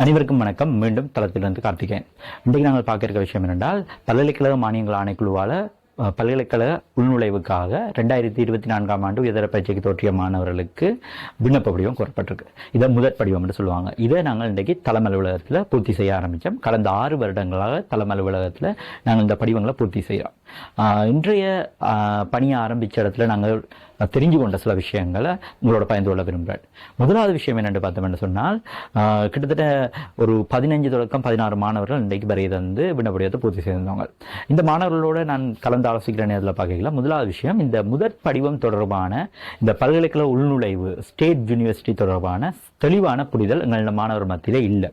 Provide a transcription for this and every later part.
அனைவருக்கும் வணக்கம். மீண்டும் தளத்திலிருந்து கார்த்திகேன் இன்றைக்கு நாங்கள் பார்க்க இருக்க விஷயம் என்னென்றால் பல்கலைக்கழக மானியங்கள் ஆணைக்குழுவால் பல்கலைக்கழக உள்நுழைவுக்காக ரெண்டாயிரத்தி இருபத்தி நான்காம் ஆண்டு உயர்தர பயிற்சிக்கு தோற்றிய மாணவர்களுக்கு விண்ணப்ப படிவம் கோரப்பட்டிருக்கு. இதை முதற் படிவம் என்று சொல்லுவாங்க. இதை நாங்கள் இன்றைக்கு தலைமை அலுவலகத்தில் பூர்த்தி செய்ய ஆரம்பித்தோம் கடந்த ஆறு வருடங்களாக தலைமை அலுவலகத்தில் நாங்கள் இந்த படிவங்களை பூர்த்தி செய்கிறோம் இன்றைய பணியை ஆரம்பித்த இடத்துல நாங்கள் தெரிஞ்சு கொண்ட சில விஷயங்களை உங்களோட பயந்து கொள்ள விரும்புகிறேன் முதலாவது விஷயம் என்னென்று பார்த்தோம்னு சொன்னால் கிட்டத்தட்ட ஒரு பதினஞ்சு தொடக்கம் பதினாறு மாணவர்கள் இன்றைக்கு வரைய வந்து விண்ணப்படியத்தை பூர்த்தி செய்திருந்தாங்க இந்த மாணவர்களோடு நான் கலந்து ஆலோசிக்கிற நேரத்தில் பார்க்கலாம் முதலாவது விஷயம் இந்த முதற் படிவம் தொடர்பான இந்த பல்கலைக்கழக உள்நுழைவு ஸ்டேட் யூனிவர்சிட்டி தொடர்பான தெளிவான புரிதல் எங்களோட மாணவர் மத்தியில் இல்லை.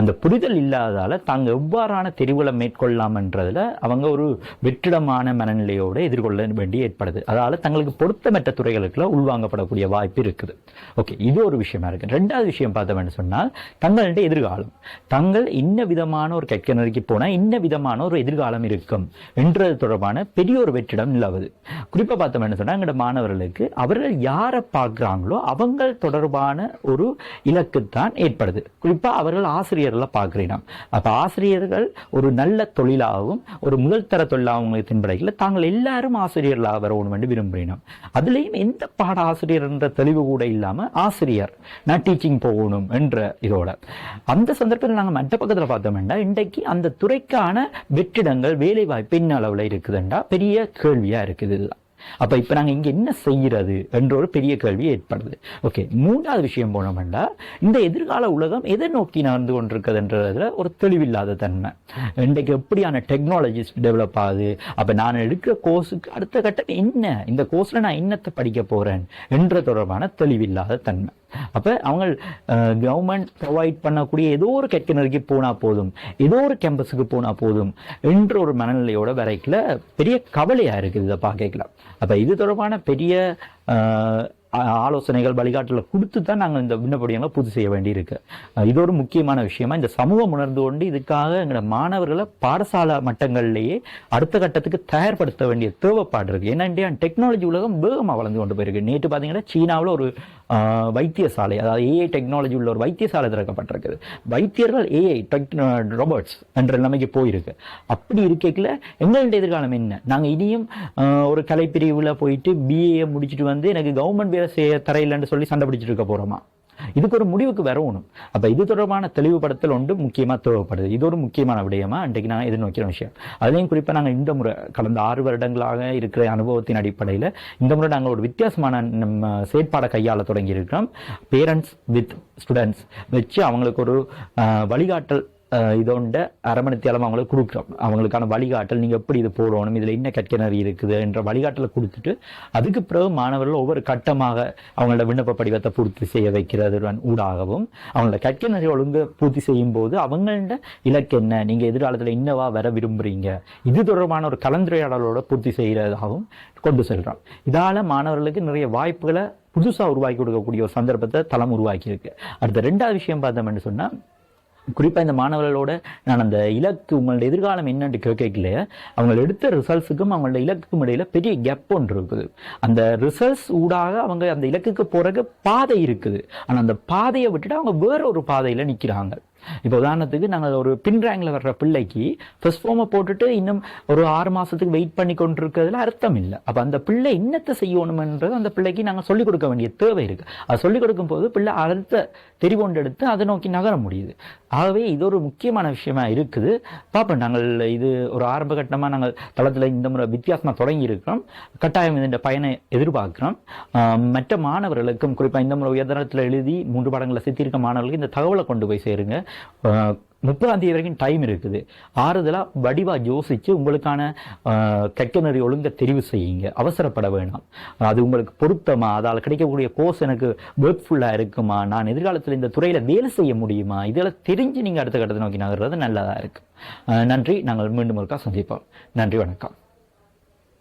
அந்த புரிதல் இல்லாதால தாங்க எவ்வாறான தெரிவுகளை மேற்கொள்ளலாம்ன்றதுல அவங்க ஒரு வெற்றிடமான மனநிலையோடு எதிர்கொள்ள வேண்டி ஏற்படுது. அதால தங்களுக்கு பொருத்தமற்ற துறைகளுக்குள்ள உள்வாங்கப்படக்கூடிய வாய்ப்பு இருக்குது. ஓகே இது ஒரு விஷயமா இருக்குது ரெண்டாவது விஷயம் பார்த்தோம்னு சொன்னால் தங்களுடைய எதிர்காலம். தங்கள் இன்ன விதமான ஒரு கற்க நெருக்கி போனால் இன்ன விதமான ஒரு எதிர்காலம் இருக்கும் என்றது தொடர்பான பெரிய ஒரு வெற்றிடம் நிலவுது. குறிப்பாக பார்த்தோம்னு சொன்னால் எங்களோட மாணவர்களுக்கு அவர்கள் யாரை பார்க்குறாங்களோ அவங்க தொடர்பான ஒரு இலக்கு தான் ஏற்படுது. குறிப்பாக அவர்கள் ஆசிரியர்களை பார்க்குறீங்க அப்போ ஆசிரியர்கள் ஒரு நல்ல தொழிலாகவும் ஒரு முதல் தர தொழிலாகவும் தின்படையில் தாங்கள் எல்லாரும் ஆசிரியர்களாக வரணும் என்று விரும்புகிறோம் அதுலேயும் எந்த பாட ஆசிரியர் என்ற தெளிவு கூட இல்லாமல் ஆசிரியர் நான் டீச்சிங் போகணும் என்ற இதோட. அந்த சந்தர்ப்பத்தில் நாங்கள் மற்ற பக்கத்தில் பார்த்தோம்னா இன்றைக்கு அந்த துறைக்கான வெற்றிடங்கள் வேலைவாய்ப்பின் என்ன அளவில் இருக்குதுண்டா? பெரிய கேள்வியாக இருக்குது இதுதான். அப்ப இப்ப நாங்க இங்க என்ன செய்யறது என்ற ஒரு பெரிய கேள்வி ஏற்படுது. ஓகே மூன்றாவது விஷயம் போனோம்னா இந்த எதிர்கால உலகம் எதை நோக்கி நடந்து கொண்டிருக்குதுன்றதுல ஒரு தெளிவில்லாத தன்மை. இன்றைக்கு எப்படியான டெக்னாலஜிஸ் டெவலப் ஆகுது? அப்ப நான் எடுக்கிற கோர்ஸுக்கு அடுத்த கட்டம் என்ன? இந்த கோர்ஸ்ல நான் என்னத்தை படிக்க போறேன்? என்ற தொடர்பான தெளிவில்லாத தன்மை. அப்போ அவங்க கவர்மெண்ட் ப்ரொவைட் பண்ணக்கூடிய ஏதோ ஒரு கெட்டனருக்கு போனால் போதும். ஏதோ ஒரு கேம்பஸுக்கு போனால் போதும் என்ற ஒரு மனநிலையோட வரைக்கில் பெரிய கவலையாக இருக்குது இதை பார்க்கலாம் அப்போ இது தொடர்பான பெரிய ஆலோசனைகள் வழிகாட்டல கொடுத்து தான் நாங்கள் இந்த விண்ணப்படியங்களை பூர்த்தி செய்ய வேண்டியிருக்கு. இது ஒரு முக்கியமான விஷயமா இந்த சமூகம் உணர்ந்து கொண்டு இதுக்காக எங்களோட மாணவர்களை பாடசாலை மட்டங்கள்லேயே அடுத்த கட்டத்துக்கு தயார்படுத்த வேண்டிய தேவைப்பாடு இருக்குது ஏன்னா இந்தியா டெக்னாலஜி உலகம் வேகமாக வளர்ந்து கொண்டு போயிருக்கு. நேற்று பார்த்தீங்கன்னா சீனாவில் ஒரு வைத்தியசாலை அதாவது ஏஐ டெக்னாலஜி உள்ள ஒரு வைத்தியசாலை திறக்கப்பட்டிருக்குது. வைத்தியர்கள் ஏஐ டெக் ரோபோட்ஸ் என்ற நிலைமைக்கு போயிருக்கு. அப்படி இருக்கைக்குள்ள எங்களுடைய எதிர்காலம் என்ன? நாங்கள் இனியும் ஒரு கலைப்பிரிவில் போயிட்டு பிஏ முடிச்சுட்டு வந்து எனக்கு கவர்மெண்ட் வேலை செய்ய தரையில்லைன்னு சொல்லி சண்டை பிடிச்சிட்டு இருக்க போகிறோமா இதுக்கு ஒரு முடிவுக்கு வரணும். அப்போ இது தொடர்பான தெளிவுபடுத்தல் ஒன்று முக்கியமாக தேவைப்படுது. இது ஒரு முக்கியமான விடயமா? இன்றைக்கு நான் எதிர்நோக்கிற விஷயம். அதுலேயும் குறிப்பாக நாங்கள் இந்த முறை கடந்த ஆறு வருடங்களாக இருக்கிற அனுபவத்தின் அடிப்படையில் இந்த முறை நாங்கள் ஒரு வித்தியாசமான நம்ம செயற்பாடை கையாள தொடங்கி இருக்கிறோம் பேரண்ட்ஸ் வித் ஸ்டூடெண்ட்ஸ் வச்சு அவங்களுக்கு ஒரு வழிகாட்டல் இதோண்ட அரமணித்தியாலம் அவங்களுக்கு கொடுக்குறோம். அவங்களுக்கான வழிகாட்டல் நீங்கள் எப்படி இது போடணும் இதில் என்ன கற்கிணறு இருக்குது என்ற வழிகாட்டலை கொடுத்துட்டு அதுக்கு பிறகு மாணவர்கள் ஒவ்வொரு கட்டமாக அவங்களோட விண்ணப்ப படிவத்தை பூர்த்தி செய்ய வைக்கிறது ஊடாகவும் அவங்களோட கற்கிணறை ஒழுங்கு பூர்த்தி செய்யும் போது அவங்களோட இலக்கு என்ன நீங்கள் எதிர்காலத்தில் இன்னவா வர விரும்புகிறீங்க இது தொடர்பான ஒரு கலந்துரையாடலோட பூர்த்தி செய்கிறதாகவும் கொண்டு செல்கிறோம் இதால் மாணவர்களுக்கு நிறைய வாய்ப்புகளை புதுசாக உருவாக்கி கொடுக்கக்கூடிய ஒரு சந்தர்ப்பத்தை தளம் உருவாக்கியிருக்கு. அடுத்த ரெண்டாவது விஷயம் பார்த்தோம்னு சொன்னால் குறிப்பா இந்த மாணவர்களோட நான் அந்த இலக்கு உங்களோட எதிர்காலம் என்னன்னு கேட்கல அவங்க எடுத்த ரிசல்ட்ஸுக்கும் அவங்களோட இலக்குக்கும் இடையில பெரிய கேப் ஒன்று இருக்குது. அந்த ரிசல்ட்ஸ் ஊடாக அவங்க அந்த இலக்குக்கு போறக்கு பாதை இருக்குது. ஆனா அந்த பாதையை விட்டுட்டு அவங்க வேற ஒரு பாதையில நிக்கிறாங்க. இப்போ உதாரணத்துக்கு நாங்கள் ஒரு பின் ரேங்கில் வர்ற பிள்ளைக்கு ஃபர்ஸ்ட் ஃபார்மை போட்டுட்டு இன்னும் ஒரு ஆறு மாதத்துக்கு வெயிட் பண்ணி கொண்டிருக்கிறதுல அர்த்தம் இல்லை. அப்போ அந்த பிள்ளை என்னத்தை செய்யணுமென்றது அந்த பிள்ளைக்கு நாங்கள் சொல்லிக் கொடுக்க வேண்டிய தேவை இருக்குது அது சொல்லிக் கொடுக்கும்போது பிள்ளை அடுத்த தெரிவொண்டு எடுத்து அதை நோக்கி நகர முடியுது. ஆகவே இது ஒரு முக்கியமான விஷயமா இருக்குது. பார்ப்போம் நாங்கள் இது ஒரு ஆரம்ப கட்டமாக நாங்கள் தளத்தில் இந்த முறை வித்தியாசமாக தொடங்கி இருக்கிறோம் கட்டாயம் இதன் பயனை எதிர்பார்க்கிறோம். மற்ற மாணவர்களுக்கும் குறிப்பாக இந்த முறை உயர்தரத்தில் எழுதி மூன்று பாடங்களை சித்திருக்க மாணவர்களுக்கு இந்த தகவலை கொண்டு போய் சேருங்க. முப்பதாம் தேதி வரைக்கும் டைம் இருக்குது. ஆறுதலா வடிவா யோசித்து உங்களுக்கான ஆஹ், கற்கநெறி ஒழுங்க தெரிவு செய்யுங்க. அவசரப்பட வேணாம். அது உங்களுக்கு பொருத்தமா? அதால் கிடைக்கக்கூடிய கோர்ஸ் எனக்கு ஒர்க்ஃபுல்லா இருக்குமா? நான் எதிர்காலத்தில் இந்த துறையில வேலை செய்ய முடியுமா? இதெல்லாம் தெரிஞ்சு நீங்க அடுத்த கட்டத்தை நோக்கி நகர்றது நல்லதாக இருக்குது நன்றி. நாங்கள் மீண்டும் ஒருக்கா சந்திப்போம். நன்றி வணக்கம்.